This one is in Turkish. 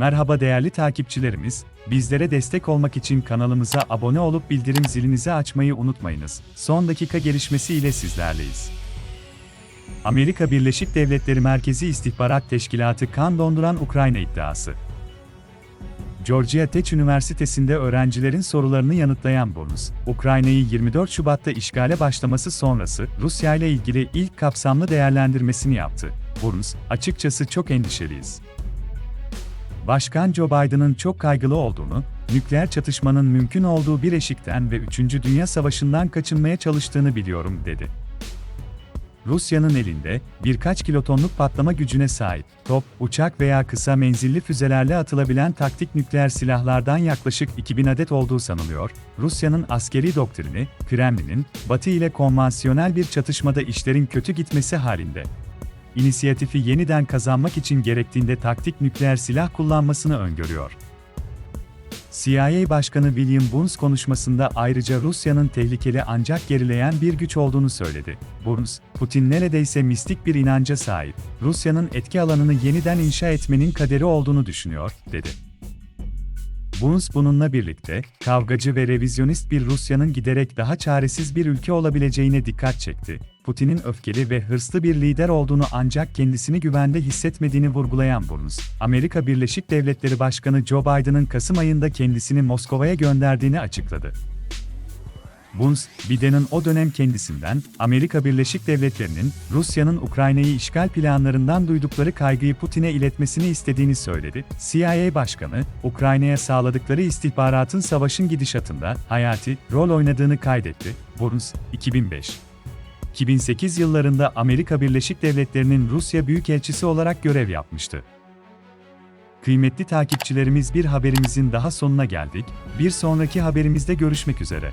Merhaba değerli takipçilerimiz, bizlere destek olmak için kanalımıza abone olup bildirim zilinizi açmayı unutmayınız. Son dakika gelişmesi ile sizlerleyiz. Amerika Birleşik Devletleri Merkezi İstihbarat Teşkilatı kan donduran Ukrayna iddiası. Georgia Tech Üniversitesi'nde öğrencilerin sorularını yanıtlayan Bonus, Ukrayna'yı 24 Şubat'ta işgale başlaması sonrası Rusya ile ilgili ilk kapsamlı değerlendirmesini yaptı. Bonus, açıkçası çok endişeliyiz. Başkan Joe Biden'ın çok kaygılı olduğunu, nükleer çatışmanın mümkün olduğu bir eşikten ve 3. Dünya Savaşı'ndan kaçınmaya çalıştığını biliyorum, dedi. Rusya'nın elinde birkaç kilotonluk patlama gücüne sahip top, uçak veya kısa menzilli füzelerle atılabilen taktik nükleer silahlardan yaklaşık 2000 adet olduğu sanılıyor. Rusya'nın askeri doktrini, Kremlin'in Batı ile konvansiyonel bir çatışmada işlerin kötü gitmesi halinde inisiyatifi yeniden kazanmak için gerektiğinde taktik nükleer silah kullanmasını öngörüyor. CIA Başkanı William Burns konuşmasında ayrıca Rusya'nın tehlikeli ancak gerileyen bir güç olduğunu söyledi. Burns, Putin neredeyse mistik bir inanca sahip, Rusya'nın etki alanını yeniden inşa etmenin kaderi olduğunu düşünüyor, dedi. Burns bununla birlikte, kavgacı ve revizyonist bir Rusya'nın giderek daha çaresiz bir ülke olabileceğine dikkat çekti. Putin'in öfkeli ve hırslı bir lider olduğunu ancak kendisini güvende hissetmediğini vurgulayan Burns, Amerika Birleşik Devletleri Başkanı Joe Biden'ın Kasım ayında kendisini Moskova'ya gönderdiğini açıkladı. Burns, Biden'ın o dönem kendisinden, Amerika Birleşik Devletleri'nin, Rusya'nın Ukrayna'yı işgal planlarından duydukları kaygıyı Putin'e iletmesini istediğini söyledi. CIA Başkanı, Ukrayna'ya sağladıkları istihbaratın savaşın gidişatında hayati rol oynadığını kaydetti. Burns, 2005 2008 yıllarında Amerika Birleşik Devletleri'nin Rusya Büyükelçisi olarak görev yapmıştı. Kıymetli takipçilerimiz bir haberimizin daha sonuna geldik. Bir sonraki haberimizde görüşmek üzere.